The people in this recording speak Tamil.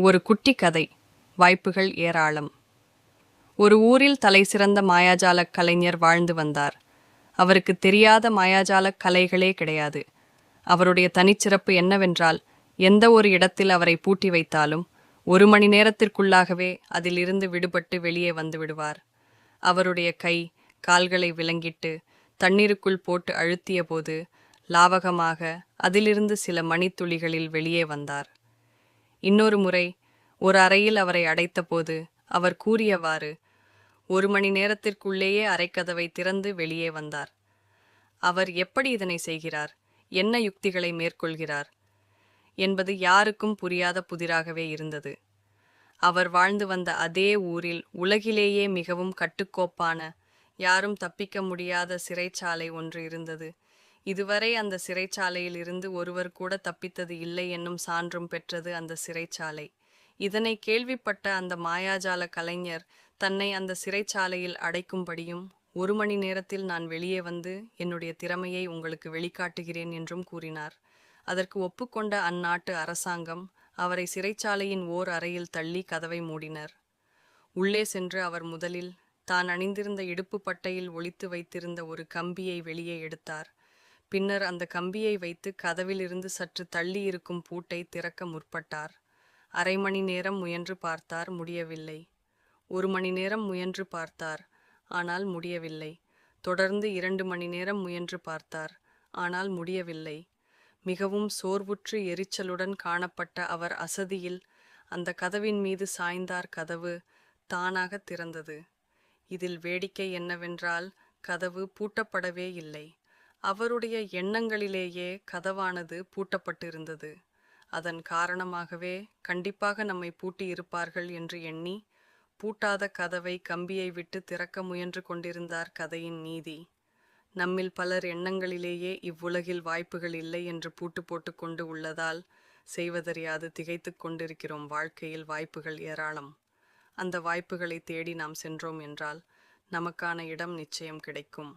ஒரு குட்டி கதை வாய்ப்புகள் ஏராளம். ஒரு ஊரில் தலை சிறந்த மாயாஜால கலைஞர் வாழ்ந்து வந்தார். அவருக்கு தெரியாத மாயாஜால கலைகளே கிடையாது. அவருடைய தனிச்சிறப்பு என்னவென்றால் எந்த ஒரு இடத்தில் அவரை பூட்டி வைத்தாலும் ஒரு மணி நேரத்திற்குள்ளாகவே அதிலிருந்து விடுபட்டு வெளியே வந்து விடுவார். அவருடைய கை கால்களை விளங்கிட்டு தண்ணீருக்குள் போட்டு அழுத்திய போது லாவகமாக அதிலிருந்து சில மணித்துளிகளில் வெளியே வந்தார். இன்னொரு முறை ஒரு அறையில் அவரை அடைத்தபோது அவர் கூறியவாறு ஒரு மணி நேரத்திற்குள்ளேயே அறைக்கதவை திறந்து வெளியே வந்தார். அவர் எப்படி இதனை செய்கிறார்? என்ன யுக்திகளை மேற்கொள்கிறார்? என்பது யாருக்கும் புரியாத புதிராகவே இருந்தது. அவர் வாழ்ந்து வந்த அதே ஊரில் உலகிலேயே மிகவும் கட்டுக்கோப்பான யாரும் தப்பிக்க முடியாத சிறைச்சாலை ஒன்று இருந்தது. இதுவரை அந்த சிறைச்சாலையில் இருந்து ஒருவர் கூட தப்பித்தது இல்லை என்னும் சான்றும் பெற்றது அந்த சிறைச்சாலை. இதனை கேள்விப்பட்ட அந்த மாயாஜால கலைஞர் தன்னை அந்த சிறைச்சாலையில் அடைக்கும்படியும் ஒரு மணி நேரத்தில் நான் வெளியே வந்து என்னுடைய திறமையை உங்களுக்கு வெளிக்காட்டுகிறேன் என்றும் கூறினார். அதற்கு ஒப்புக்கொண்ட அந்நாட்டு அரசாங்கம் அவரை சிறைச்சாலையின் ஓர் அறையில் தள்ளி கதவை மூடினர். உள்ளே சென்று அவர் முதலில் தான் அணிந்திருந்த இடுப்பு பட்டையில் ஒளித்து வைத்திருந்த ஒரு கம்பியை வெளியே எடுத்தார். பின்னர் அந்த கம்பியை வைத்து கதவிலிருந்து சற்று தள்ளி இருக்கும் பூட்டை திறக்க முற்பட்டார். அரை மணி நேரம் முயன்று பார்த்தார் முடியவில்லை. ஒரு மணி நேரம் முயன்று பார்த்தார் ஆனால் முடியவில்லை. தொடர்ந்து இரண்டு மணி நேரம் முயன்று பார்த்தார் ஆனால் முடியவில்லை. மிகவும் சோர்வுற்று எரிச்சலுடன் காணப்பட்ட அவர் அசதியில் அந்த கதவின் மீது சாய்ந்தார் கதவு தானாக திறந்தது. இதில் வேடிக்கை என்னவென்றால் கதவு பூட்டப்படவே இல்லை. அவருடைய எண்ணங்களிலேயே கதவானது பூட்டப்பட்டிருந்தது. அதன் காரணமாகவே கண்டிப்பாக நம்மை பூட்டி இருப்பார்கள் என்று எண்ணி பூட்டாத கதவை கம்பியை விட்டு திறக்க முயன்று கொண்டிருந்தார் கதையின் நீதி. நம்மில் பலர் எண்ணங்களிலேயே இவ்வுலகில் வாய்ப்புகள் இல்லை என்று பூட்டு போட்டுக்கொண்டு உள்ளதால் செய்வதறியாது திகைத்து கொண்டிருக்கிறோம் வாழ்க்கையில் வாய்ப்புகள் ஏராளம். அந்த வாய்ப்புகளை தேடி நாம் சென்றோம் என்றால் நமக்கான இடம் நிச்சயம் கிடைக்கும்.